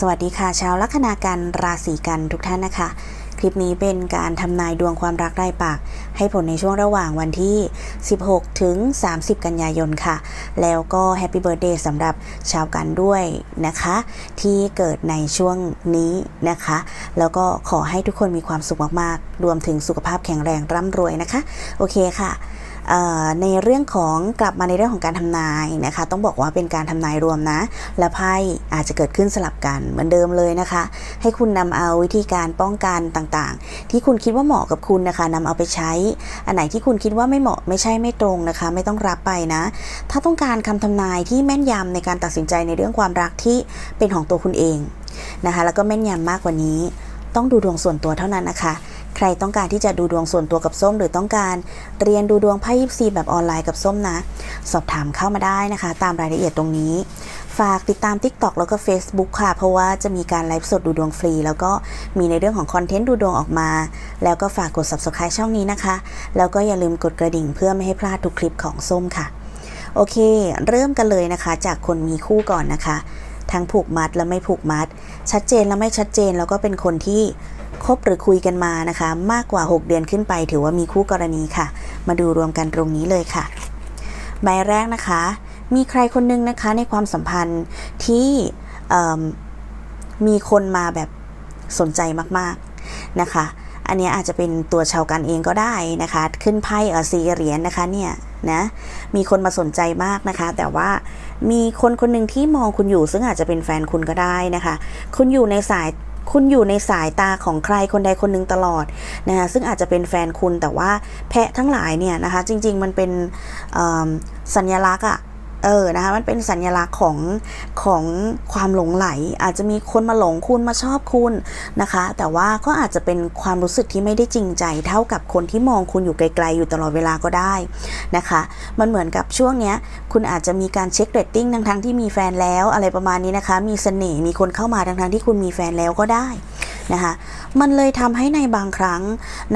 สวัสดีค่ะชาวลัคนากันราศีกันทุกท่านนะคะ คลิปนี้เป็นการทำนายดวงความรักรายปาก ให้ผลในช่วงระหว่างวันที่ 16 ถึง 30 กันยายนค่ะ แล้วก็แฮปปี้เบิร์ดเดย์สำหรับชาวกันด้วยนะคะ ที่เกิดในช่วงนี้นะคะ แล้วก็ขอให้ทุกคนมีความสุขมากๆ รวมถึงสุขภาพแข็งแรงร่ำรวยนะคะ โอเคค่ะ ในเรื่องของกลับมาในเรื่องของการทำนายนะคะ ต้องบอกว่าเป็นการทำนายรวมนะ และไพ่อาจจะเกิดขึ้นสลับกันเหมือนเดิมเลยนะคะ ให้คุณนำเอาวิธีการป้องกันต่างๆ ที่คุณคิดว่าเหมาะกับคุณนะคะนำเอาไปใช้ อันไหนที่คุณคิดว่าไม่เหมาะไม่ใช่ไม่ตรงนะคะ ไม่ต้องรับไปนะ ถ้าต้องการคำทำนายที่แม่นยำในการตัดสินใจในเรื่องความรักที่เป็นของตัวคุณเองนะคะ แล้วก็แม่นยำมากกว่านี้ ต้องดูดวงส่วนตัวเท่านั้นนะคะ ใครต้องการที่จะดูดวงส่วนตัวกับส้ม หรือต้องการเรียนดูดวงไพ่ยิปซีแบบออนไลน์กับส้มนะ สอบถามเข้ามาได้นะคะ ตามรายละเอียดตรงนี้ ฝากติดตาม TikTok แล้วก็ Facebook ค่ะ เพราะว่าจะมีการไลฟ์สดดูดวงฟรี แล้วก็มีในเรื่องของคอนเทนต์ดูดวงออกมา แล้วก็ฝากกด Subscribe ช่องนี้นะคะ แล้วก็อย่าลืมกดกระดิ่งเพื่อไม่ให้พลาดทุกคลิปของส้มค่ะโอเค เริ่มกันเลยนะคะ จากคนมีคู่ก่อนนะคะ ทั้งผูกมัดและไม่ผูกมัด ชัดเจนและไม่ชัดเจน แล้วก็เป็นคนที่ คบหรือคุยกันมานะคะ มากกว่า 6 เดือนขึ้นไป ถือว่ามีคู่กรณีค่ะ มาดูรวมกันตรงนี้เลยค่ะ ใบแรกนะคะ มีใครคนหนึงนะคะในความสัมพันธ์ที่มีคนมาแบบสนใจมากๆนะคะ อันนี้อาจจะเป็นตัวชาวกันเองก็ได้นะคะ ขึ้นไพ่เออซีเหรียญนะคะเนี่ยนะมีคนมาสนใจมากนะคะ แต่ว่ามีคนคนหนึ่งที่มองคุณอยู่ซึ่งอาจจะเป็นแฟนคุณก็ได้นะคะ คุณอยู่ในสาย คุณอยู่ในสายตาของใครคนใดคนหนึ่งตลอดนะคะซึ่งอาจจะเป็นแฟนคุณแต่ว่าแพะทั้งหลายเนี่ยนะคะจริง ๆ มันเป็นสัญลักษณ์อะ เออนะคะมันเป็นสัญลักษณ์ของของความหลงไหล อาจจะมีคนมาหลงคุณมาชอบคุณนะคะ แต่ว่าก็อาจจะเป็นความรู้สึกที่ไม่ได้จริงใจ เท่ากับคนที่มองคุณอยู่ไกลๆอยู่ตลอดเวลาก็ได้นะคะ มันเหมือนกับช่วงเนี้ยคุณอาจจะมีการเช็คเรตติ้งทั้งๆที่มีแฟนแล้วอะไรประมาณนี้นะคะ มีเสน่ห์มีคนเข้ามาทั้งๆที่คุณมีแฟนแล้วก็ได้นะคะ มันเลยทำให้ในบางครั้ง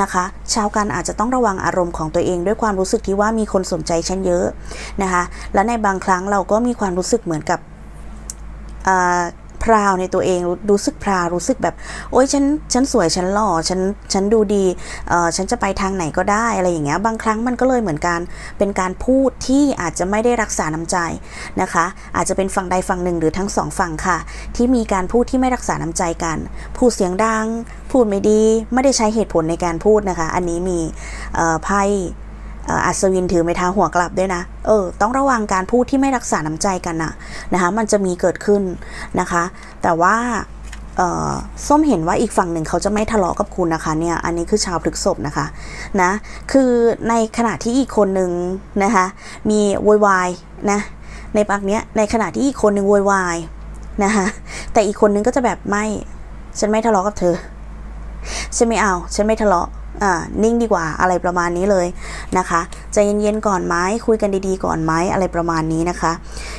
นะคะ ชาวกันอาจจะต้องระวังอารมณ์ของตัวเองด้วยความรู้สึกที่ว่ามีคนสนใจฉันเยอะนะคะ และในบางครั้งเราก็มีความรู้สึกเหมือนกับ พราวในตัวเองรู้สึกพราวรู้สึกแบบ โอ๊ยฉันฉันสวยฉันหล่อฉันฉันดูดีเออฉันจะไปทางไหนก็ได้อะไรอย่างเงี้ยบางครั้งมันก็เลยเหมือนการเป็นการพูดที่อาจจะไม่ได้รักษาน้ำใจนะคะ อาจจะเป็นฝั่งใดฝั่งหนึ่งหรือทั้งสองฝั่งค่ะ ที่มีการพูดที่ไม่รักษาน้ำใจกัน พูดเสียงดัง พูดไม่ดี ไม่ได้ใช้เหตุผลในการพูดนะคะ อันนี้มีไพ่ อัศวินถือไม้เท้าหัวกลับด้วยนะ เออ ต้องระวังการพูดที่ไม่รักษาน้ำใจกันนะนะคะ มันจะมีเกิดขึ้นนะคะ แต่ว่าส้มเห็นว่าอีกฝั่งหนึ่งเขาจะไม่ทะเลาะกับคุณนะคะเนี่ย อันนี้คือชาวพฤกษภนะคะนะ คือในขณะที่อีกคนหนึ่งนะคะมีโวยวายนะ ในปากเนี้ย ในขณะที่อีกคนหนึ่งโวยวายนะคะแต่อีกคนนึงก็จะแบบไม่ ฉันไม่ทะเลาะกับเธอ ฉันไม่เอา ฉันไม่ทะเลาะ นิ่งดีกว่าอะไรประมาณนี้เลยนะคะใจเย็นๆก่อนไหมคุยกันดีๆก่อนไหมอะไรประมาณนี้นะคะ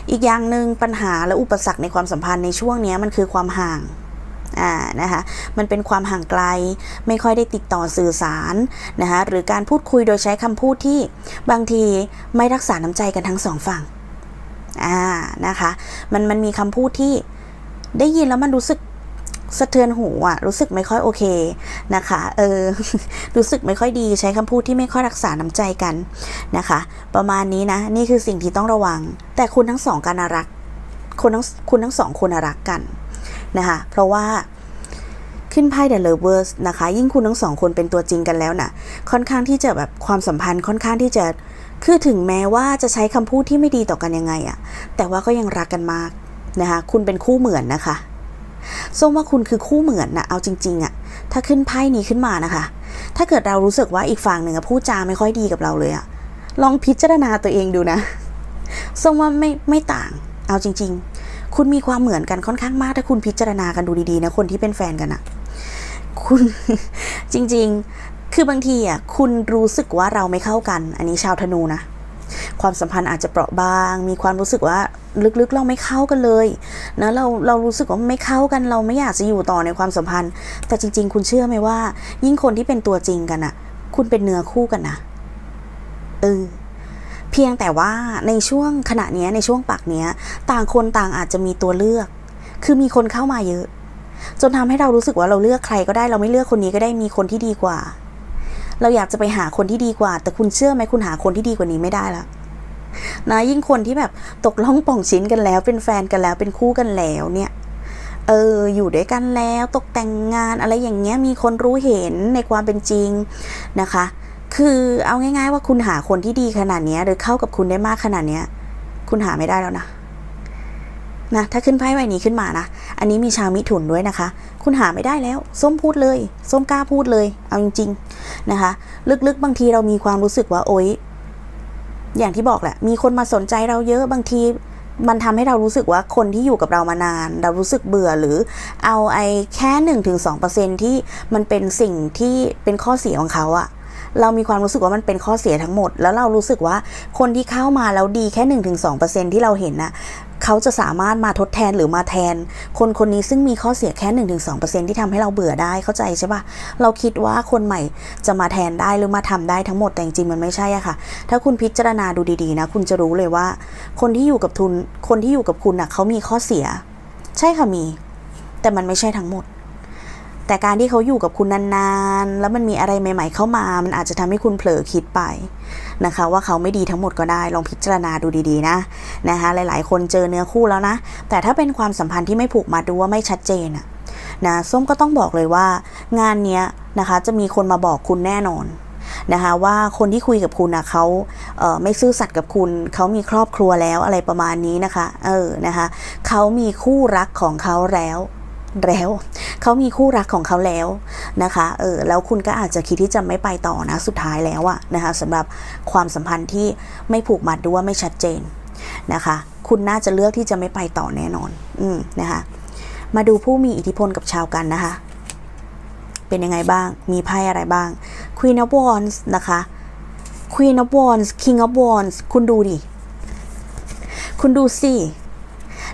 อีกอย่างหนึ่งปัญหาและอุปสรรคในความสัมพันธ์ในช่วงนี้มันคือความห่างอ่านะคะมันเป็นความห่างไกลไม่ค่อยได้ติดต่อสื่อสารนะคะหรือการพูดคุยโดยใช้คำพูดที่บางทีไม่รักษาน้ำใจกันทั้งสองฝั่งอ่านะคะมันมันมีคำพูดที่ได้ยินแล้วมันรู้สึก สะเทือนหูอะรู้สึกไม่ค่อยโอเคนะคะ เออ รู้สึกไม่ค่อยดีใช้คำพูดที่ไม่ค่อยรักษาน้ำใจกันนะคะ ประมาณนี้นะ นี่คือสิ่งที่ต้องระวัง แต่คุณทั้งสองกันรักคนทั้งคุณทั้งสองคนรักกันนะคะ เพราะว่าขึ้นไพ่ The Lovers นะคะ ยิ่งคุณทั้งสองคนเป็นตัวจริงกันแล้วนะค่อนข้างที่จะแบบความสัมพันธ์ค่อนข้างที่จะคือถึงแม้ว่าจะใช้คำพูดที่ไม่ดีต่อกันยังไงอะแต่ว่าก็ยังรักกันมากนะคะ คุณเป็นคู่เหมือนนะคะ ส้มว่าคุณคือคู่เหมือนนะเอาจริงๆอะถ้าขึ้นไพ่นี้ขึ้นมานะคะ ถ้าเกิดเรารู้สึกว่าอีกฝั่งหนึ่งพูดจาไม่ค่อยดีกับเราเลยอะลองพิจารณาตัวเองดูนะส้มว่าไม่ไม่ต่าง เอาจริง ๆ คุณมีความเหมือนกันค่อนข้างมาก ถ้าคุณพิจารณากันดูดีๆนะคนที่เป็นแฟนกันอะคุณจริง ๆ คือบางทีอะคุณรู้สึกว่าเราไม่เข้ากัน อันนี้ชาวธนูนะ ความสัมพันธ์อาจจะเปราะบาง มีความรู้สึกว่าลึกๆเราไม่เข้ากันเลยนะเราเรารู้สึกว่าไม่เข้ากันเราไม่อยากจะอยู่ต่อในความสัมพันธ์ แต่จริง ๆ คุณเชื่อไหมว่า ยิ่งคนที่เป็นตัวจริงกันอะคุณเป็นเนื้อคู่กันนะเออเพียงแต่ว่าในช่วงขณะนี้ในช่วงปักเนี้ย ต่างคนต่างอาจจะมีตัวเลือก คือมีคนเข้ามาเยอะ จนทำให้เรารู้สึกว่าเราเลือกใครก็ได้เราไม่เลือกคนนี้ก็ได้มีคนที่ดีกว่า เราอยากจะไปหาคนที่ดีกว่า แต่คุณเชื่อไหมคุณหาคนที่ดีกว่านี้ไม่ได้ละนะยิ่งคนที่แบบตกล่องป่องชิ้นกันแล้ว เป็นแฟนกันแล้วเป็นคู่กันแล้วเนี่ย เอออยู่ด้วยกันแล้วตกแต่งงานอะไรอย่างเงี้ยมีคนรู้เห็นในความเป็นจริงนะคะ คือเอาง่าย ๆ ว่าคุณหาคนที่ดีขนาดเนี้ยหรือเข้ากับคุณได้มากขนาดเนี้ยคุณหาไม่ได้แล้วนะนะถ้าขึ้นไพ่ใบนี้ขึ้นมานะ อันนี้มีชาวมิถุนด้วยนะคะ คุณหาไม่ได้แล้ว ส้มพูดเลย ส้มกล้าพูดเลย เอาจริง ๆนะคะ ลึกๆ บางทีเรามีความรู้สึกว่าโอ๊ย อย่างที่บอกแหละ มีคนมาสนใจเราเยอะบางทีมันทำให้เรารู้สึกว่าคนที่อยู่กับเรามานาน เรารู้สึกเบื่อหรือเอาไอ้แค่หนึ่งถึงสองเปอร์เซ็นที่มันเป็นสิ่งที่เป็นข้อเสียของเขาอะเรามีความรู้สึกว่ามันเป็นข้อเสียทั้งหมด แล้วเรารู้สึกว่าคนที่เข้ามาแล้วดีแค่หนึ่งถึงสองเปอร์เซ็นที่เราเห็นนะ เขาจะสามารถมาทดแทนหรือมาแทน คนคนนี้ซึ่งมีข้อเสียแค่หนึ่งถึงสองเปอร์เซ็นที่ทำให้เราเบื่อได้เข้าใจใช่ปะเราคิดว่าคนใหม่จะมาแทนได้หรือมาทำได้ทั้งหมดแต่จริงมันไม่ใช่อะค่ะ ถ้าคุณพิจารณาดูดีๆนะ คุณจะรู้เลยว่า คนที่อยู่กับทุนคนที่อยู่กับคุณน่ะเขามีข้อเสีย ใช่ค่ะมี แต่มันไม่ใช่ทั้งหมดแต่การที่เขาอยู่กับคุณนานๆ แล้วมันมีอะไรใหม่ ๆ เข้ามา มันอาจจะทำให้คุณเผลอคิดไป นะคะ ว่าเขาไม่ดีทั้งหมดก็ได้ลองพิจารณาดูดีๆนะนะคะหลายๆ คนเจอเนื้อคู่แล้วนะ แต่ถ้าเป็นความสัมพันธ์ที่ไม่ผูกมัดดูว่าไม่ชัดเจนอะนะส้มก็ต้องบอกเลยว่างานเนี้ยนะคะจะมีคนมาบอกคุณแน่นอนนะคะว่าคนที่คุยกับคุณนะเขาเไม่ซื่อสัตย์กับคุณ เขามีครอบครัวแล้วอะไรประมาณนี้นะคะ เออนะคะเขามีคู่รักของเขาแล้ว แล้ว เขามีคู่รักของเขาแล้วนะคะเออแล้วคุณก็อาจจะคิดที่จะไม่ไปต่อนะสุดท้ายแล้วอะนะคะสำหรับความสัมพันธ์ที่ไม่ผูกมัดด้วยว่าไม่ชัดเจนนะคะ คุณน่าจะเลือกที่จะไม่ไปต่อแน่นอน อืมนะคะ มาดูผู้มีอิทธิพลกับชาวกันนะคะ เป็นยังไงบ้าง มีไพ่อะไรบ้าง Queen of Wands นะคะ Queen of Wands King of Wands คุณดูดิ คุณดูสิ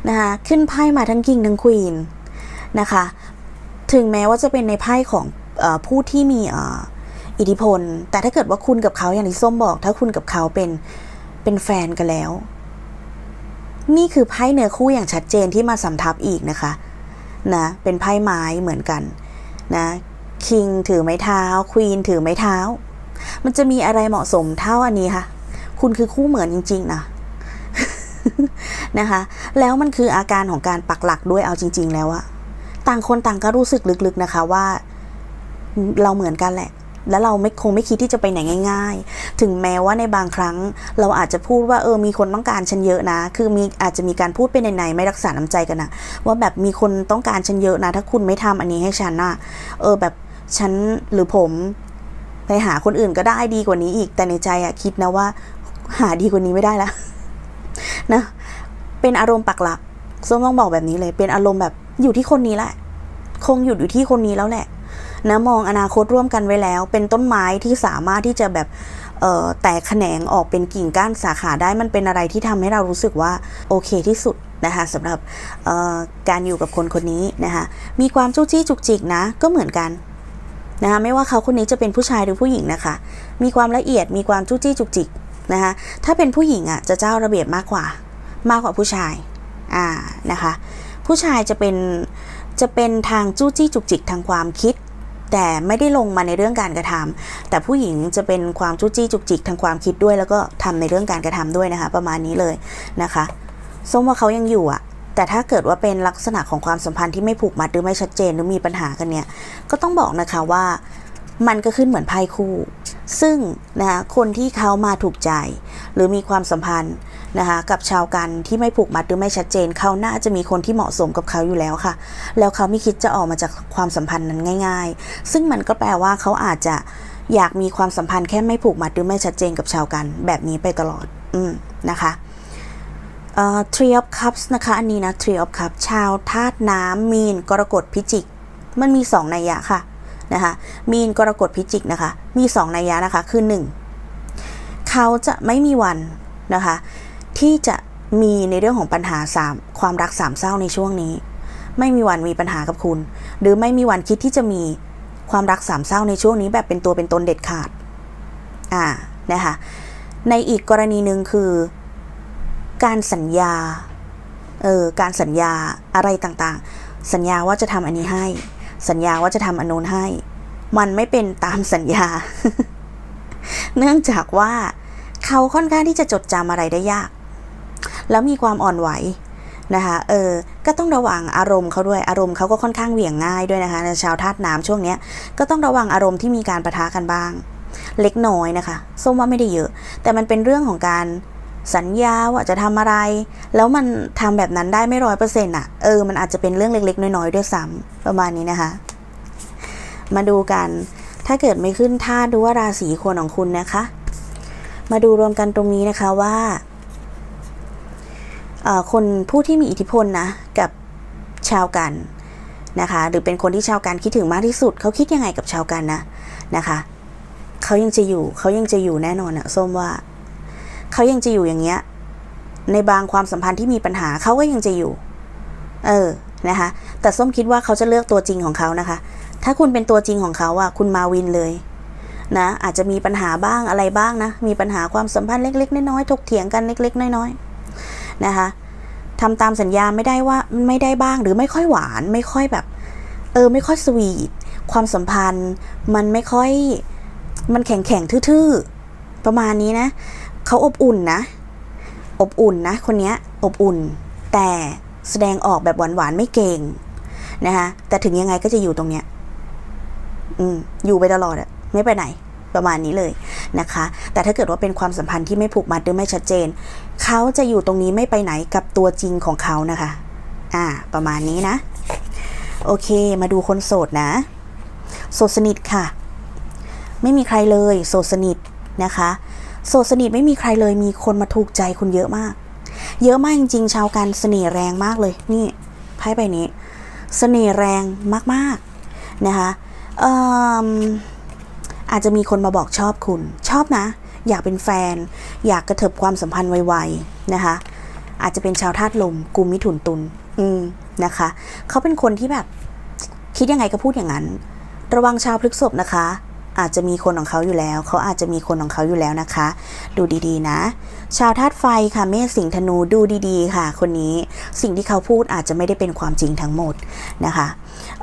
นะคะ ขึ้นไพ่มาทั้ง King ทั้ง Queen นะคะ ถึงแม้ว่าจะเป็นในไพ่ของอผู้ที่มีอิทธิพล แต่ถ้าเกิดว่าคุณกับเขาอย่างที่ส้มบอก ถ้าคุณกับเขาเป็นเป็นแฟนกันแล้ว นี่คือไพ่เนื้อคู่อย่างชัดเจนที่มาสำทับอีกนะคะนะเป็นไพ่ไม้เหมือนกันนะคิงถือไม้เท้าควีนถือไม้เท้า มันจะมีอะไรเหมาะสมเท่าอันนี้คะคุณคือคู่เหมือนจริง ๆ นะนะคะ แล้วมันคืออาการของการปักหลักด้วยเอาจริง ๆ แล้วอะ ต่างคนต่างก็รู้สึกลึกๆนะคะว่าเราเหมือนกันแหละ แล้วเราไม่คงไม่คิดที่จะไปไหนง่าย ๆ ถึงแม้ว่าในบางครั้ง เราอาจจะพูดว่าเออมีคนต้องการฉันเยอะนะ คือมีอาจจะมีการพูดเป็นในๆไม่รักษาน้ำใจกันนะว่าแบบมีคนต้องการฉันเยอะนะ ถ้าคุณไม่ทำอันนี้ให้ฉันนะเออแบบฉันหรือผมไปหาคนอื่นก็ได้ดีกว่านี้อีก แต่ในใจอะคิดนะว่า หาดีกว่านี้ไม่ได้แล้วนะ เป็นอารมณ์ปักหลักส้มต้องบอกแบบนี้เลย เป็นอารมณ์แบบ อยู่ที่คนนี้แหละ คงหยุดอยู่ที่คนนี้แล้วแหละนะมองอนาคตร่วมกันไว้แล้ว เป็นต้นไม้ที่สามารถที่จะแบบแตกแขนงออกเป็นกิ่งก้านสาขาได้มันเป็นอะไรที่ทำให้เรารู้สึกว่าโอเคที่สุดนะคะสำหรับการอยู่กับคนคนนี้นะคะมีความจู้จี้จุกจิกนะก็เหมือนกันนะคะไม่ว่าเขาคนนี้จะเป็นผู้ชายหรือผู้หญิงนะคะ มีความละเอียดมีความจู้จี้จุกจิกนะคะถ้าเป็นผู้หญิงอะจะเจ้าระเบียบมากกว่า มากกว่าผู้ชายอ่านะคะ ผู้ชายจะเป็นจะเป็นทางจู้จี้จุกจิกทางความคิด แต่ไม่ได้ลงมาในเรื่องการกระทำแต่ผู้หญิงจะเป็นความจู้จี้จุกจิกทางความคิดด้วย แล้วก็ทำในเรื่องการกระทำด้วยนะคะ ประมาณนี้เลยนะคะส้มว่าเขายังอยู่อะแต่ถ้าเกิดว่าเป็นลักษณะของความสัมพันธ์ที่ไม่ผูกมัดหรือไม่ชัดเจนหรือมีปัญหากันเนี่ย ก็ต้องบอกนะคะว่ามันก็ขึ้นเหมือนไพ่คู่ ซึ่งนะคะคนที่เขามาถูกใจ หรือมีความสัมพันธ์ นะคะกับชาวกันที่ไม่ผูกมัดหรือไม่ชัดเจน เขาน่าจะมีคนที่เหมาะสมกับเขาอยู่แล้วค่ะ แล้วเขาไม่คิดจะออกมาจากความสัมพันธ์นั้นง่าย ๆ ซึ่งมันก็แปลว่าเขาอาจจะอยากมีความสัมพันธ์แค่ไม่ผูกมัดหรือไม่ชัดเจนกับชาวกันแบบนี้ไปตลอด อืมนะคะ Three of Cups นะคะ อันนี้นะ Three of Cups ชาวธาตุน้ำมีนกรกฎพิจิก มันมีสองนัยยะค่ะนะคะมีนกรกฎพิจิกนะคะ มีสองนัยยะนะคะ คือหนึ่งเขาจะไม่มีวันนะคะ ที่จะมีในเรื่องของปัญหาสามความรักสามเศร้าในช่วงนี้ ไม่มีวันมีปัญหากับคุณ หรือไม่มีวันคิดที่จะมีความรักสามเศร้าในช่วงนี้แบบเป็นตัวเป็นตนเด็ดขาด อ่านะคะในอีกกรณีหนึ่งคือ การสัญญาเออการสัญญาอะไรต่างๆ สัญญาว่าจะทำอันนี้ให้ สัญญาว่าจะทำอันโน้นให้ มันไม่เป็นตามสัญญา เนื่องจากว่าเขาค่อนข้างที่จะจดจำอะไรได้ยาก แล้วมีความอ่อนไหวนะคะ เออ ก็ต้องระวังอารมณ์เขาด้วย อารมณ์เขาก็ค่อนข้างเหวี่ยงง่ายด้วยนะคะในชาวธาตุน้ำช่วงเนี้ย ก็ต้องระวังอารมณ์ที่มีการประทะกันบ้าง เล็กน้อยนะคะ ส้มว่าไม่ได้เยอะ แต่มันเป็นเรื่องของการสัญญาว่าจะทำอะไร แล้วมันทำแบบนั้นได้ไม่ร้อยเปอร์เซ็นต์อะ เออ มันอาจจะเป็นเรื่องเล็กๆ น้อยๆ ด้วยซ้ำประมาณนี้นะคะ มาดูกัน ถ้าเกิดไม่ขึ้นธาตุดูว่าราศีคนของคุณนะคะ มาดูรวมกันตรงนี้นะคะว่า คนผู้ที่มีอิทธิพลนะกับชาวกันนะคะหรือเป็นคนที่ชาวกันคิดถึงมากที่สุด เขาคิดยังไงกับชาวกันนะนะคะเขายังจะอยู่เขายังจะอยู่แน่นอนอะส้มว่า เขายังจะอยู่อย่างเงี้ยในบางความสัมพันธ์ที่มีปัญหาเขาก็ยังจะอยู่ เออนะคะแต่ส้มคิดว่าเขาจะเลือกตัวจริงของเขานะคะ ถ้าคุณเป็นตัวจริงของเขาอะคุณมาวินเลยนะอาจจะมีปัญหาบ้างอะไรบ้างนะมีปัญหาความสัมพันธ์เล็ก ๆ น้อยๆถกเถียงกันเล็ก ๆ น้อยๆ นะคะทำตามสัญญาไม่ได้ว่าไม่ได้บ้างหรือไม่ค่อยหวาน ไม่ค่อยแบบ เออ ไม่ค่อยสวีทความสัมพันธ์ มันไม่ค่อยมันแข็งแข็งทื่อๆ ประมาณนี้นะเขาอบอุ่นนะ อบอุ่นนะ คนเนี้ยอบอุ่น แต่แสดงออกแบบหวานๆ ไม่เก่งนะคะแต่ถึงยังไงก็จะอยู่ตรงเนี้ยอืมอยู่ไปตลอดอะไม่ไปไหนประมาณนี้เลยนะคะ แต่ถ้าเกิดว่าเป็นความสัมพันธ์ที่ไม่ผูกมัดหรือไม่ชัดเจน เขาจะอยู่ตรงนี้ไม่ไปไหนกับตัวจริงของเขานะคะ อ่า ประมาณนี้นะ โอเค มาดูคนโสดนะ โสดสนิทค่ะ ไม่มีใครเลย โสดสนิทนะคะ โสดสนิทไม่มีใครเลย มีคนมาถูกใจคุณเยอะมาก เยอะมากจริงๆ ชาวกันเสน่ห์แรงมากเลย นี่ไพ่ใบนี้ เสน่ห์แรงมากๆนะคะเอิ่มอาจจะมีคนมาบอกชอบคุณ ชอบนะ อยากเป็นแฟน อยากกระเถิบความสัมพันธ์ไวๆนะคะ อาจจะเป็นชาวธาตุลมกุมมิถุนตุลอืมนะคะ เขาเป็นคนที่แบบคิดยังไงก็พูดอย่างนั้น ระวังชาวพฤกษภนะคะ อาจจะมีคนของเขาอยู่แล้ว เขาอาจจะมีคนของเขาอยู่แล้วนะคะ ดูดีๆนะ ชาวธาตุไฟค่ะ เมษสิงห์ธนูดูดีๆ ค่ะ คนนี้สิ่งที่เขาพูดอาจจะไม่ได้เป็นความจริงทั้งหมดนะคะ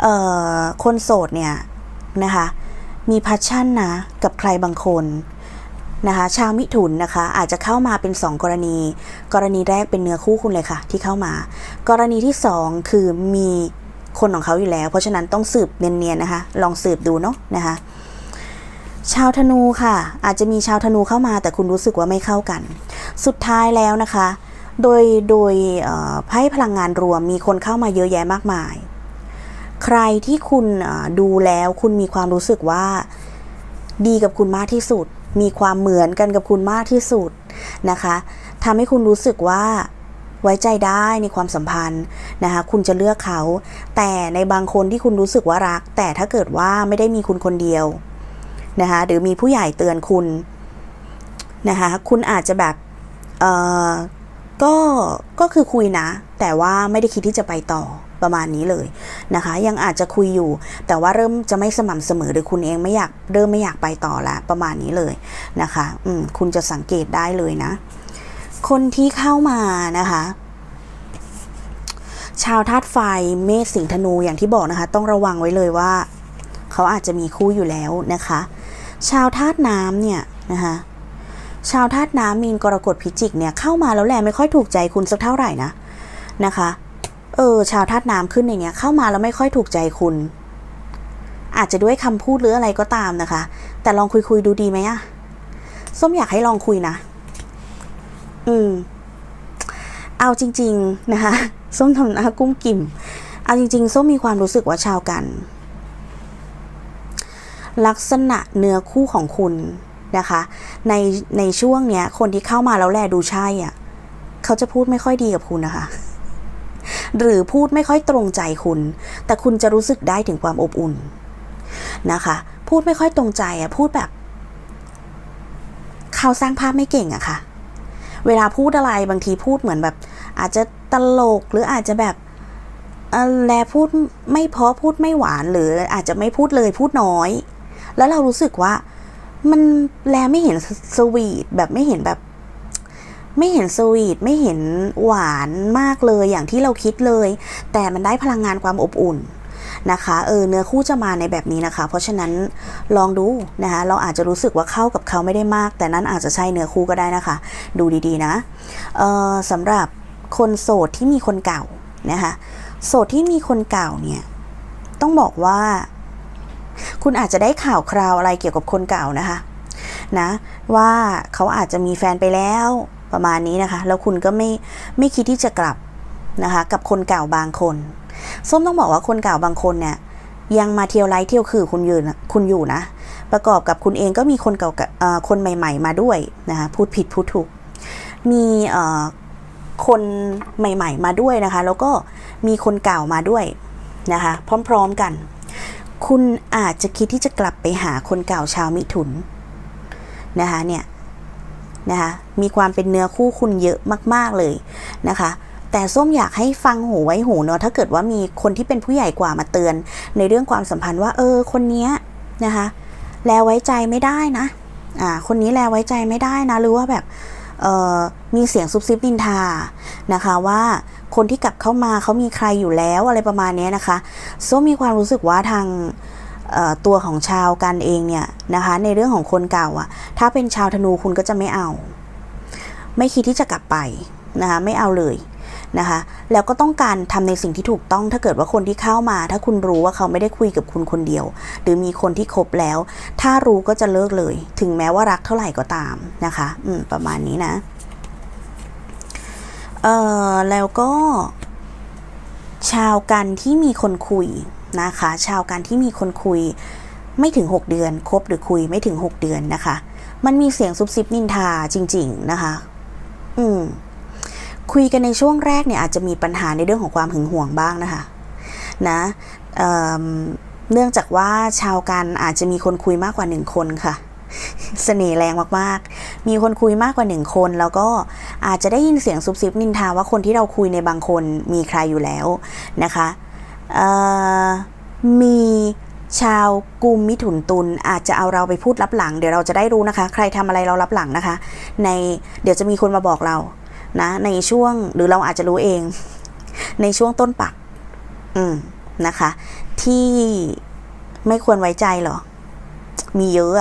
เอ่อคนโสดเนี่ยนะคะมีพัชชั่นนะกับใครบางคน นะคะชาวมิถุนนะคะอาจจะเข้ามาเป็น 2 กรณี กรณีแรกเป็นเนื้อคู่คุณเลยค่ะ ที่เข้ามา กรณีที่ 2 คือมีคนของเขาอยู่แล้ว เพราะฉะนั้นต้องสืบเนียนๆนะคะ ลองสืบดูเนาะนะคะชาวธนูค่ะ อาจจะมีชาวธนูเข้ามาแต่คุณรู้สึกว่าไม่เข้ากัน สุดท้ายแล้วนะคะ โดยโดยไพ่พลังงานรวมมีคนเข้ามาเยอะแยะมากมาย ใครที่คุณดูแล้วคุณมีความรู้สึกว่าดีกับคุณมากที่สุด มีความเหมือนกันกับคุณมากที่สุดนะคะทำให้คุณรู้สึกว่าไว้ใจได้ในความสัมพันธ์นะคะคุณจะเลือกเขา แต่ในบางคนที่คุณรู้สึกว่ารัก แต่ถ้าเกิดว่าไม่ได้มีคุณคนเดียวนะคะหรือมีผู้ใหญ่เตือนคุณนะคะคุณอาจจะแบบเออก็ก็คือคุยนะ แต่ว่าไม่ได้คิดที่จะไปต่อ ประมาณนี้เลยนะคะ ยังอาจจะคุยอยู่ แต่ว่าเริ่มจะไม่สม่ำเสมอหรือคุณเองไม่อยากเริ่มไม่อยากไปต่อละประมาณนี้เลยนะคะอืมคุณจะสังเกตได้เลยนะ คนที่เข้ามานะคะชาวธาตุไฟเมษสิงธนูอย่างที่บอกนะคะ ต้องระวังไว้เลยว่า เขาอาจจะมีคู่อยู่แล้วนะคะ ชาวธาตุน้ำเนี่ยนะคะชาวธาตุน้ำมีนกรกฎพิจิกเนี่ยเข้ามาแล้วแหละไม่ค่อยถูกใจคุณสักเท่าไหร่นะนะคะ เออ ชาวธาตุน้ำขึ้นในเนี้ย เข้ามาแล้วไม่ค่อยถูกใจคุณ อาจจะด้วยคำพูดหรืออะไรก็ตามนะคะ แต่ลองคุยคุยดูดีไหมอะส้มอยากให้ลองคุยนะ อืม เอาจริง ๆ นะคะ ส้มทำหน้ากุ้มกิ่ม เอาจริง ๆ ส้มมีความรู้สึกว่าชาวกัน ลักษณะเนื้อคู่ของคุณนะคะ ในในช่วงเนี้ย คนที่เข้ามาแล้วแลดูใช่อะ เขาจะพูดไม่ค่อยดีกับคุณนะคะ หรือพูดไม่ค่อยตรงใจคุณ แต่คุณจะรู้สึกได้ถึงความอบอุ่นนะคะ พูดไม่ค่อยตรงใจอะพูดแบบ เขาสร้างภาพไม่เก่งอะค่ะ เวลาพูดอะไรบางทีพูดเหมือนแบบ อาจจะตลกหรืออาจจะแบบเอ่อแลพูดไม่เพาะพูดไม่หวานหรืออาจจะไม่พูดเลยพูดน้อย แล้วเรารู้สึกว่า มันแลไม่เห็นสวีทแบบไม่เห็นแบบ ไม่เห็นสวีทไม่เห็นหวานมากเลยอย่างที่เราคิดเลย แต่มันได้พลังงานความอบอุ่นนะคะเออเนื้อคู่จะมาในแบบนี้นะคะ เพราะฉะนั้นลองดูนะคะเราอาจจะรู้สึกว่าเข้ากับเขาไม่ได้มาก แต่นั้นอาจจะใช่เนื้อคู่ก็ได้นะคะ ดูดีๆนะเออสำหรับคนโสดที่มีคนเก่านะคะโสดที่มีคนเก่าเนี่ยต้องบอกว่า คุณอาจจะได้ข่าวคราวอะไรเกี่ยวกับคนเก่านะคะนะว่าเขาอาจจะมีแฟนไปแล้ว ประมาณนี้นะคะ แล้วคุณก็ไม่ไม่คิดที่จะกลับนะคะ กับคนเก่าบางคนส้มต้องบอกว่าคนเก่าบางคนเนี่ยยังมาเที่ยวไลฟ์เที่ยวคือคุณยืนคุณอยู่นะ ประกอบกับคุณเองก็มีคนเก่าคนใหม่ ๆ มาด้วยนะคะพูดผิดพูดถูก มีคนใหม่ ๆ มาด้วยนะคะ แล้วก็มีคนเก่ามาด้วยนะคะ พร้อม ๆกัน คุณอาจจะคิดที่จะกลับไปหาคนเก่าชาวมิถุนนะคะเนี่ย นะคะมีความเป็นเนื้อคู่คุณเยอะมาก ๆเลยนะคะแต่ส้มอยากให้ฟังหูไว้หูเนาะถ้าเกิดว่ามีคนที่เป็นผู้ใหญ่กว่ามาเตือน ในเรื่องความสัมพันธ์ว่า เออ คนเนี้ยนะคะแลไว้ใจไม่ได้นะอ่าคนนี้แลไว้ใจไม่ได้นะ หรือว่าแบบเออมีเสียงซุบซิบดินทานะคะว่าคนที่กลับเข้ามาเขามีใครอยู่แล้วอะไรประมาณนี้นะคะส้มมีความรู้สึกว่าทาง ตัวของชาวกันเองเนี่ยนะคะในเรื่องของคนเก่าอะถ้าเป็นชาวธนูคุณก็จะไม่เอา ไม่คิดที่จะกลับไปนะคะไม่เอาเลยนะคะแล้วก็ต้องการทำในสิ่งที่ถูกต้องถ้าเกิดว่าคนที่เข้ามา ถ้าคุณรู้ว่าเขาไม่ได้คุยกับคุณคนเดียว หรือมีคนที่คบแล้ว ถ้ารู้ก็จะเลิกเลย ถึงแม้ว่ารักเท่าไหร่ก็ตามนะคะอืมประมาณนี้นะเอ่อแล้วก็ชาวกันที่มีคนคุย นะคะ ชาวกันที่มีคนคุยไม่ถึง 6 เดือนคบหรือคุยไม่ถึง 6 เดือนนะคะ มันมีเสียงซุบซิบนินทาจริง ๆนะคะ อืมคุยกันในช่วงแรกเนี่ยอาจจะมีปัญหาในเรื่องของความหึงหวงบ้างนะคะ นะเเนื่องจากว่าชาวกันอาจจะมีคนคุยมากกว่าหนึ่งคนค่ะเสน่ห์แรงมากๆ มีคนคุยมากกว่าหนึ่งคน แล้วก็อาจจะได้ยินเสียงซุบซิบนินทาว่าคนที่เราคุยในบางคนมีใครอยู่แล้วนะคะ มีชาวกุมมิถุนตุลอาจจะเอาเราไปพูดลับหลัง เดี๋ยวเราจะได้รู้นะคะ ใครทำอะไรเราลับหลังนะคะ ในเดี๋ยวจะมีคนมาบอกเรานะในช่วงหรือเราอาจจะรู้เอง ในช่วงต้นปัก อืมนะคะ ที่ไม่ควรไว้ใจหรอ มีเยอะ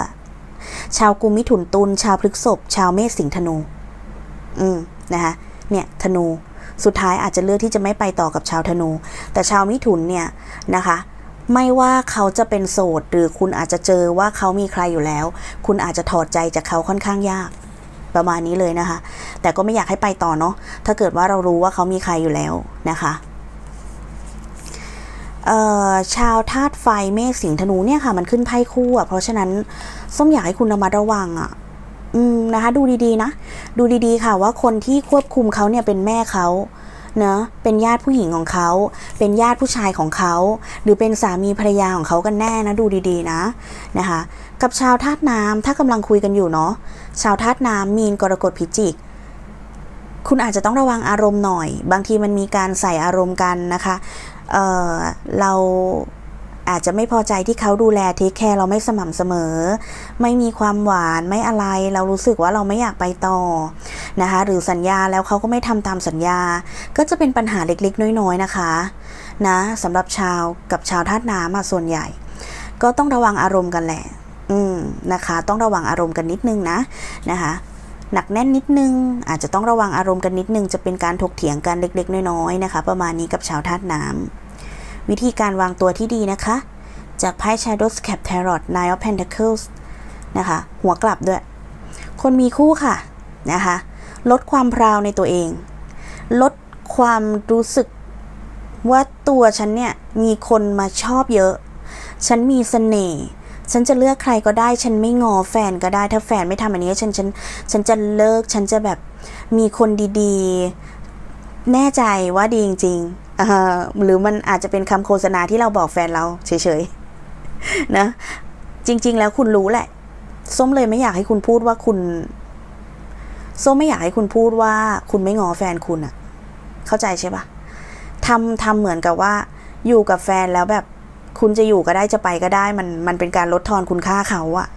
ชาวกุมมิถุนตุลชาวพฤกษภชาวเมษสิงธนู อืมนะคะ เนี่ยธนู สุดท้ายอาจจะเลือกที่จะไม่ไปต่อกับชาวธนู แต่ชาวมิถุนเนี่ยนะคะไม่ว่าเขาจะเป็นโสดหรือคุณอาจจะเจอว่าเขามีใครอยู่แล้ว คุณอาจจะถอดใจจากเขาค่อนข้างยาก ประมาณนี้เลยนะคะ แต่ก็ไม่อยากให้ไปต่อเนาะถ้าเกิดว่าเรารู้ว่าเขามีใครอยู่แล้วนะคะชาวธาตุไฟเมษสิงธนูเนี่ยค่ะมันขึ้นไพ่คู่อะเพราะฉะนั้นส้มอยากให้คุณระมัดระวังอะ อืมนะคะ ดูดีๆนะ ดูดีๆค่ะว่าคนที่ควบคุมเขาเนี่ยเป็นแม่เขาเนะเป็นญาติผู้หญิงของเขา เป็นญาติผู้ชายของเขา หรือเป็นสามีภรรยาของเขากันแน่นะดูดีๆนะนะคะ กับชาวธาตุน้ำถ้ากำลังคุยกันอยู่เนาะชาวธาตุน้ำมีนกรกฎพิจิก คุณอาจจะต้องระวังอารมณ์หน่อย บางทีมันมีการใส่อารมณ์กันนะคะเเรา อาจจะไม่พอใจที่เขาดูแลเทคแคร์เราไม่สม่ำเสมอ ไม่มีความหวานไม่อะไร เรารู้สึกว่าเราไม่อยากไปต่อนะคะ หรือสัญญาแล้วเขาก็ไม่ทำตามสัญญา ก็จะเป็นปัญหาเล็กๆ น้อยๆนะคะนะสำหรับชาวกับชาวธาตุน้ำส่วนใหญ่ ก็ต้องระวังอารมณ์กันแหละ อืมนะคะ ต้องระวังอารมณ์กันนิดนึงนะนะคะหนักแน่นนิดนึง อาจจะต้องระวังอารมณ์กันนิดนึง จะเป็นการถกเถียงกันเล็ก ๆ น้อยๆนะคะ ประมาณนี้กับชาวธาตุน้ำ วิธีการวางตัวที่ดีนะคะ จากไพ่ Shadows Cap Tarot Nine of Pentacles นะคะ หัวกลับด้วย คนมีคู่ค่ะนะคะ ลดความพราวในตัวเอง ลดความรู้สึกว่าตัวฉันเนี่ยมีคนมาชอบเยอะ ฉันมีสเสน่ห์ ฉันจะเลือกใครก็ได้ ฉันไม่งอแฟนก็ได้ ถ้าแฟนไม่ทำอันนี้ฉันฉันฉันจะเลิก ฉันจะแบบมีคนดีๆ แน่ใจว่าดีจริงๆ หรือมันอาจจะเป็นคำโฆษณาที่เราบอกแฟนเราเฉยๆนะจริง ๆ แล้วคุณรู้แหละ ส้มเลยไม่อยากให้คุณพูดว่าคุณ ส้มไม่อยากให้คุณพูดว่าคุณไม่งอแฟนคุณอะเข้าใจใช่ปะทำทำเหมือนกับว่า อยู่กับแฟนแล้วแบบ คุณจะอยู่ก็ได้จะไปก็ได้ มันมันเป็นการลดทอนคุณค่าเขาอะ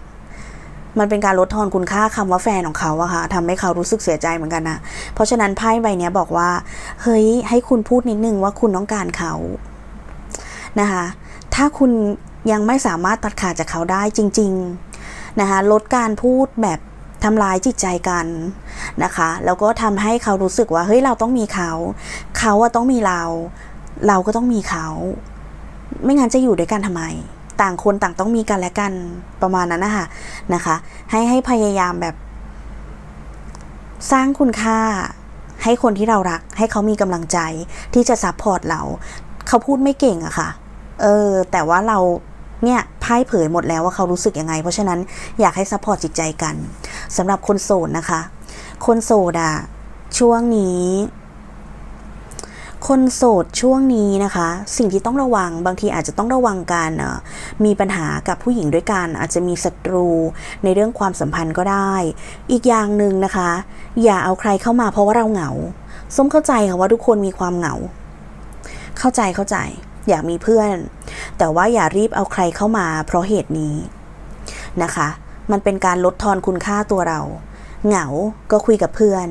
มันเป็นการลดทอนคุณค่าคำว่าแฟนของเขาอะค่ะทำให้เขารู้สึกเสียใจเหมือนกันนะเพราะฉะนั้นไพ่ใบนี้บอกว่า เฮ้ย ให้คุณพูดนิดนึงว่าคุณต้องการเขานะคะ ถ้าคุณยังไม่สามารถตัดขาดจากเขาได้จริง ๆนะคะ ลดการพูดแบบทำร้ายจิตใจกันนะคะ แล้วก็ทำให้เขารู้สึกว่า เฮ้ย เราต้องมีเขา เขาอะต้องมีเรา เราก็ต้องมีเขา ไม่งั้นจะอยู่ด้วยกันทำไม ต่างคนต่างต้องมีกันและกันประมาณนั้นนะคะนะคะ ให้ให้พยายามแบบ สร้างคุณค่าให้คนที่เรารัก ให้เขามีกำลังใจที่จะซัพพอร์ตเรา เขาพูดไม่เก่งอะค่ะ เออ แต่ว่าเราเนี่ยพ่ายเผยหมดแล้วว่าเขารู้สึกยังไง เพราะฉะนั้นอยากให้ซัพพอร์ตจิตใจกันสำหรับคนโสดนะคะ คนโสดอะช่วงนี้ คนโสดช่วงนี้นะคะ สิ่งที่ต้องระวังบางทีอาจจะต้องระวังการมีปัญหากับผู้หญิงด้วยกัน อาจจะมีศัตรูในเรื่องความสัมพันธ์ก็ได้ อีกอย่างหนึ่งนะคะ อย่าเอาใครเข้ามาเพราะว่าเราเหงาส้มเข้าใจค่ะว่าทุกคนมีความเหงา เข้าใจเข้าใจ อยากมีเพื่อน แต่ว่าอย่ารีบเอาใครเข้ามา เพราะเหตุนี้นะคะ มันเป็นการลดทอนคุณค่าตัวเรา เหงาก็คุยกับเพื่อน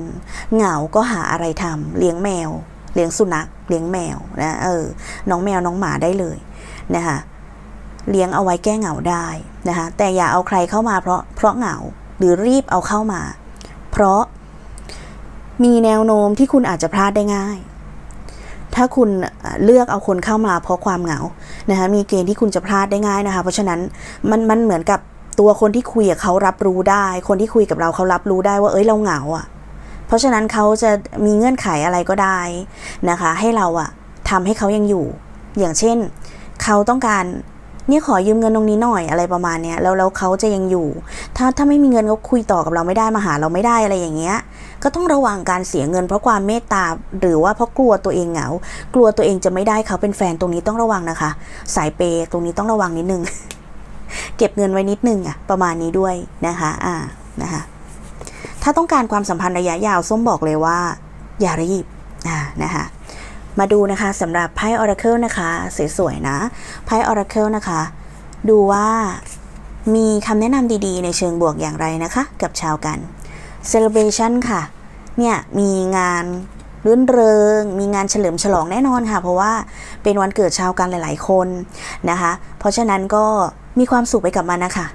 เหงาก็หาอะไรทำเลี้ยงแมว เลี้ยงสุนัขเลี้ยงแมวนะเออน้องแมวน้องหมาได้เลยนะคะเลี้ยงเอาไว้แก้เหงาได้นะคะแต่อย่าเอาใครเข้ามาเพราะเพราะเหงาหรือรีบเอาเข้ามา เพราะมีแนวโน้มที่คุณอาจจะพลาดได้ง่าย ถ้าคุณเลือกเอาคนเข้ามาเพราะความเหงานะคะมีเกณฑ์ที่คุณจะพลาดได้ง่ายนะคะ เพราะฉะนั้นมันมันเหมือนกับตัวคนที่คุยกับเขารับรู้ได้ คนที่คุยกับเราเขารับรู้ได้ว่าเอ้ยเราเหงาอะ เพราะฉะนั้นเขาจะมีเงื่อนไขอะไรก็ได้นะคะ ให้เราอะทำให้เขายังอยู่ อย่างเช่น เขาต้องการเนี่ยขอยืมเงินตรงนี้หน่อยอะไรประมาณเนี้ยแล้วแล้วเขาจะยังอยู่ ถ้าถ้าไม่มีเงินเขาคุยต่อกับเราไม่ได้มาหาเราไม่ได้อะไรอย่างเงี้ย ก็ต้องระวังการเสียเงินเพราะความเมตตาหรือว่าเพราะกลัวตัวเองเหงา กลัวตัวเองจะไม่ได้เขาเป็นแฟนตรงนี้ต้องระวังนะคะ สายเปย์ตรงนี้ต้องระวังนิดนึง เก็บเงินไว้นิดนึงอะประมาณนี้ด้วยนะคะ อ่านะคะ ถ้าต้องการความสัมพันธ์ระยะยาวส้มบอกเลยว่า อย่ารีบอ่านะคะมาดูนะคะสำหรับไพ่ Oracle นะคะ สวยๆนะไพ่ Oracle นะคะ ดูว่ามีคำแนะนำดีๆ ในเชิงบวกอย่างไรนะคะ กับชาวกัน Celebration ค่ะ เนี่ย มีงานรื่นเริง มีงานเฉลิมฉลองแน่นอนค่ะ เพราะว่าเป็นวันเกิดชาวกันหลาย ๆ คนนะคะ เพราะฉะนั้นก็มีความสุขไปกับมันนะคะ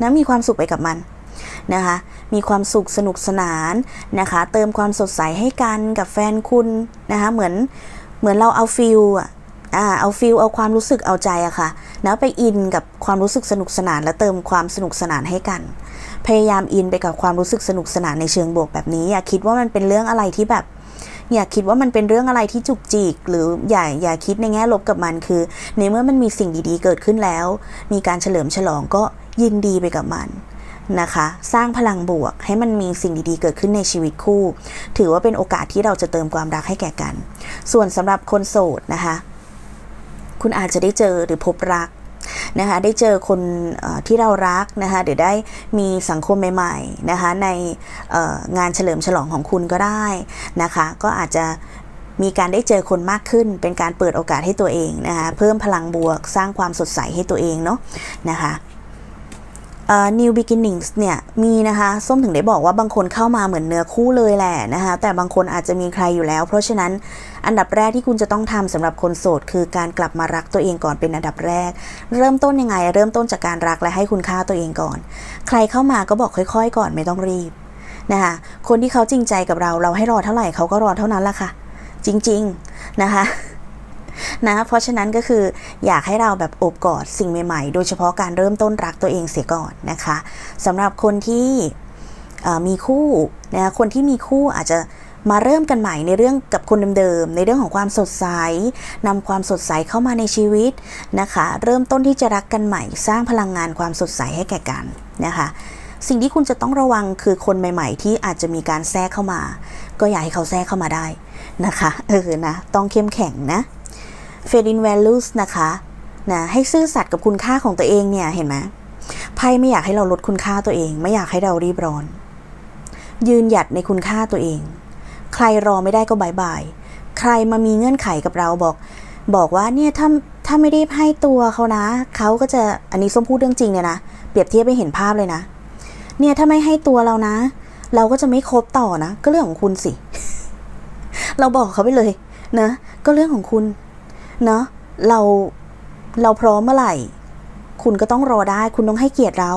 นะมีความสุขไปกับมัน นะคะ มีความสุขสนุกสนานนะคะ เติมความสดใสให้กันกับแฟนคุณนะคะเหมือนเหมือนเราเอาฟิลอะอ่าเอาฟิลเอาความรู้สึกเอาใจอะค่ะนะไปอินกับความรู้สึกสนุกสนาน และเติมความสนุกสนานให้กัน พยายามอินไปกับความรู้สึกสนุกสนานในเชิงบวกแบบนี้ อย่าคิดว่ามันเป็นเรื่องอะไรที่แบบอย่าคิดว่ามันเป็นเรื่องอะไรที่จุกจิก หรืออย่าอย่าคิดในแง่ลบกับมันคือ ในเมื่อมันมีสิ่งดีๆเกิดขึ้นแล้ว มีการเฉลิมฉลองก็ยินดีไปกับมัน นะคะ สร้างพลังบวกให้มันมีสิ่งดีๆ เกิดขึ้นในชีวิตคู่ ถือว่าเป็นโอกาสที่เราจะเติมความรักให้แก่กัน ส่วนสำหรับคนโสดนะคะ คุณอาจจะได้เจอหรือพบรักนะคะได้เจอคนอที่เรารักนะคะเดี๋ยวได้มีสังคมใหม่ๆนะคะในงานเฉลิมฉลองของคุณก็ได้นะคะก็อาจจะมีการได้เจอคนมากขึ้น เป็นการเปิดโอกาสให้ตัวเองนะคะเพิ่มพลังบวกสร้างความสดใสให้ตัวเองเนาะนะคะ new beginnings เนี่ยมีนะคะส้มถึงได้บอกว่าบางคนเข้ามาเหมือนเนื้อคู่เลยแหละนะคะแต่บางคนอาจจะมีใครอยู่แล้ว เพราะฉะนั้นอันดับแรกที่คุณจะต้องทำสำหรับคนโสด คือการกลับมารักตัวเองก่อนเป็นอันดับแรก เริ่มต้นยังไง เริ่มต้นจากการรักและให้คุณค่าตัวเองก่อน ใครเข้ามาก็บอกค่อย ๆ ก่อนไม่ต้องรีบนะคะคนที่เขาจริงใจกับเราเราให้รอเท่าไหร่เขาก็รอเท่านั้นละค่ะ จริง ๆนะคะ นะเพราะฉะนั้นก็คืออยากให้เราแบบโอบกอดสิ่งใหม่ๆ โดยเฉพาะการเริ่มต้นรักตัวเองเสียก่อนนะคะสำหรับคนที่มีคู่นะคนที่มีคู่อาจจะมาเริ่มกันใหม่ในเรื่องกับคนเดิมๆ ในเรื่องของความสดใสนำความสดใสเข้ามาในชีวิตนะคะ เริ่มต้นที่จะรักกันใหม่ สร้างพลังงานความสดใสให้แก่กันนะคะ สิ่งที่คุณจะต้องระวังคือคนใหม่ๆ ที่อาจจะมีการแทรกเข้ามา ก็อย่าให้เขาแทรกเข้ามาได้นะคะ เออนะ ต้องเข้มแข็งนะ f a d in values นะคะนะให้ซื่อสัตย์กับคุณค่าของตัวเองเนี่ยเห็นไหมไพ่ไม่อยากให้เราลดคุณค่าตัวเอง ไม่อยากให้เรารีบร้อน ยืนหยัดในคุณค่าตัวเอง ใครรอไม่ได้ก็บายบาย ใครมามีเงื่อนไขกับเราบอก บอกว่าเนี่ยถ้าถ้าไม่ได้ให้ตัวเขานะเขาก็จะอันนี้ส้มพูดเรื่องจริงเลยนะเปรียบเทียบให้เห็นภาพเลยนะ เนี่ยถ้าไม่ให้ตัวเรานะ เราก็จะไม่คบต่อนะ ก็เรื่องของคุณสิ เราบอกเขาไปเลยนะ ก็เรื่องของคุณ เนาะเราเราพร้อมเมื่อไหร่ คุณก็ต้องรอได้ คุณต้องให้เกียรติเรา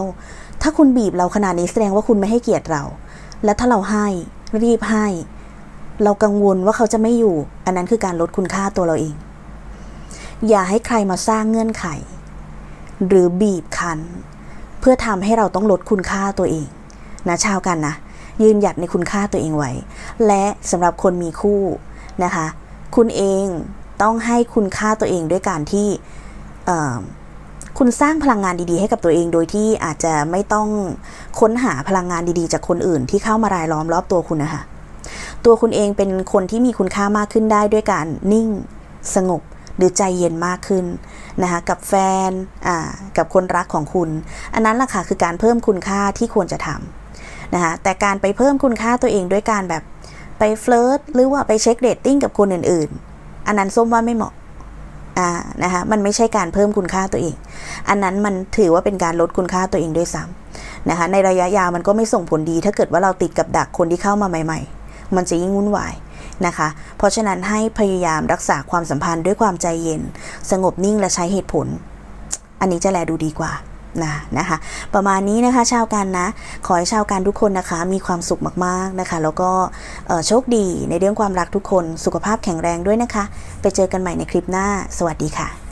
ถ้าคุณบีบเราขนาดนี้แสดงว่าคุณไม่ให้เกียรติเรา และถ้าเราให้รีบให้ เรากังวลว่าเขาจะไม่อยู่ อันนั้นคือการลดคุณค่าตัวเราเอง อย่าให้ใครมาสร้างเงื่อนไข หรือบีบคั้น เพื่อทำให้เราต้องลดคุณค่าตัวเอง นะชาวกันนะยืนหยัดในคุณค่าตัวเองไว้ และสำหรับคนมีคู่นะคะ คุณเอง ต้องให้คุณค่าตัวเองด้วยการที่คุณสร้างพลังงานดีๆ ให้กับตัวเอง โดยที่อาจจะไม่ต้องค้นหาพลังงานดีๆ จากคนอื่นที่เข้ามารายล้อมรอบตัวคุณนะคะตัวคุณเองเป็นคนที่มีคุณค่ามากขึ้นได้ด้วยการนิ่งสงบหรือใจเย็นมากขึ้นนะคะกับแฟนกับคนรักของคุณ อันนั้นแหละค่ะคือการเพิ่มคุณค่าที่ควรจะทำนะคะแต่การไปเพิ่มคุณค่าตัวเองด้วยการแบบไปเฟลิร์ตหรือว่าไปเช็คเรตติ้งกับคนอื่นๆ อันนั้นส้มว่าไม่เหมาะอ่านะคะมันไม่ใช่การเพิ่มคุณค่าตัวเอง อันนั้นมันถือว่าเป็นการลดคุณค่าตัวเองด้วยซ้ำนะคะในระยะยาวมันก็ไม่ส่งผลดี ถ้าเกิดว่าเราติดกับดักคนที่เข้ามาใหม่ ๆ มันจะยิ่งวุ่นวายนะคะ เพราะฉะนั้นให้พยายามรักษาความสัมพันธ์ด้วยความใจเย็น สงบนิ่งและใช้เหตุผล อันนี้จะแลดูดีกว่า นะนะคะ ประมาณนี้นะคะชาวกันนะ ขอให้ชาวกันทุกคนนะคะ มีความสุขมากๆนะคะ แล้วก็โชคดีในเรื่องความรักทุกคน สุขภาพแข็งแรงด้วยนะคะ ไปเจอกันใหม่ในคลิปหน้า สวัสดีค่ะ